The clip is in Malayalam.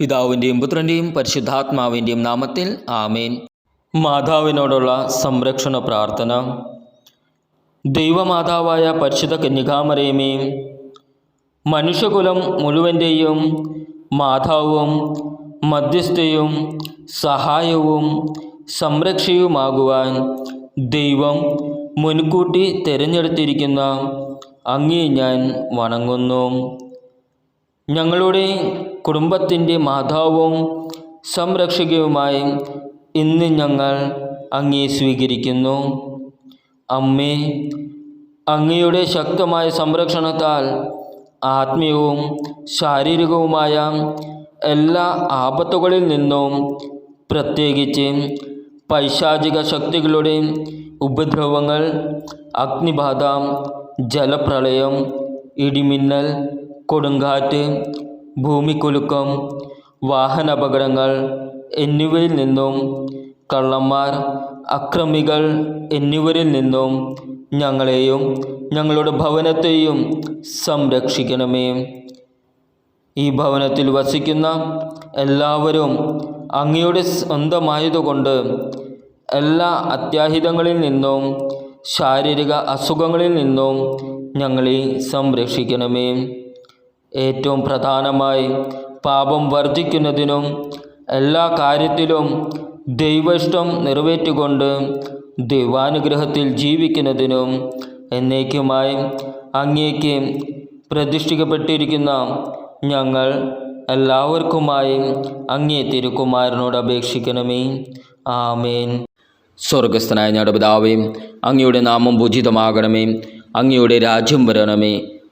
പിതാവിന്റെയും പുത്രന്റെയും പരിശുദ്ധാത്മാവിന്റെയും നാമത്തിൽ ആമേൻ. മാതാവിനോടുള്ള സംരക്ഷണ പ്രാർത്ഥന. ദൈവമാതാവായ പരിശുദ്ധ കന്യകാമരയമേ മനുഷ്യകുലം മുഴുവന്റെയും മാതാവും മധ്യസ്ഥയും സഹായവും സംരക്ഷയുമാകുവാൻ ദൈവം മുൻകൂട്ടി തിരഞ്ഞെടുത്തിരിക്കുന്ന അങ്ങേ ഞാൻ വണങ്ങുന്നു. ഞങ്ങളുടെ കുടുംബത്തിന്റെ മാതാവും സംരക്ഷകയുമായി ഇന്ന് ഞങ്ങൾ അങ്ങേ സ്വീകരിക്കുന്നു. അമ്മേ അങ്ങയുടെ ശക്തമായ സംരക്ഷണത്താൽ ആത്മീയവും ശാരീരികവുമായ എല്ലാ ആപത്തുകളിൽ നിന്നും പ്രത്യേകിച്ച് പൈശാചിക ശക്തികളുടെ ഉപദ്രവങ്ങൾ അഗ്നിബാധ ജലപ്രളയം ഇടിമിന്നൽ കൊടുങ്കാറ്റ് ഭൂമിക്കുലുക്കം വാഹനാപകടങ്ങൾ എന്നിവയിൽ നിന്നും കള്ളന്മാർ അക്രമികൾ എന്നിവരിൽ നിന്നും ഞങ്ങളെയും ഞങ്ങളുടെ ഭവനത്തെയും സംരക്ഷിക്കണമേ. ഈ ഭവനത്തിൽ വസിക്കുന്ന എല്ലാവരും അങ്ങയുടെ സ്വന്തമായതുകൊണ്ട് എല്ലാ അത്യാഹിതങ്ങളിൽ നിന്നും ശാരീരിക അസുഖങ്ങളിൽ നിന്നും ഞങ്ങളെ സംരക്ഷിക്കണമേ. ഏറ്റവും പ്രധാനമായി പാപം വർജിക്കുന്നതിനും എല്ലാ കാര്യത്തിലും ദൈവഷ്ടം നിറവേറ്റുകൊണ്ട് ദൈവാനുഗ്രഹത്തിൽ ജീവിക്കുന്നതിനും എന്നേക്കുമായി അങ്ങേക്ക് പ്രതിഷ്ഠിക്കപ്പെട്ടിരിക്കുന്ന ഞങ്ങൾ എല്ലാവർക്കുമായി അങ്ങേ തിരുക്കുമാരനോട് അപേക്ഷിക്കണമേ. ആമേൻ. സ്വർഗസ്ഥനായ ഞങ്ങളുടെ പിതാവേ അങ്ങയുടെ നാമം പൂജിതമാകണമേ അങ്ങയുടെ രാജ്യം വരണമേ.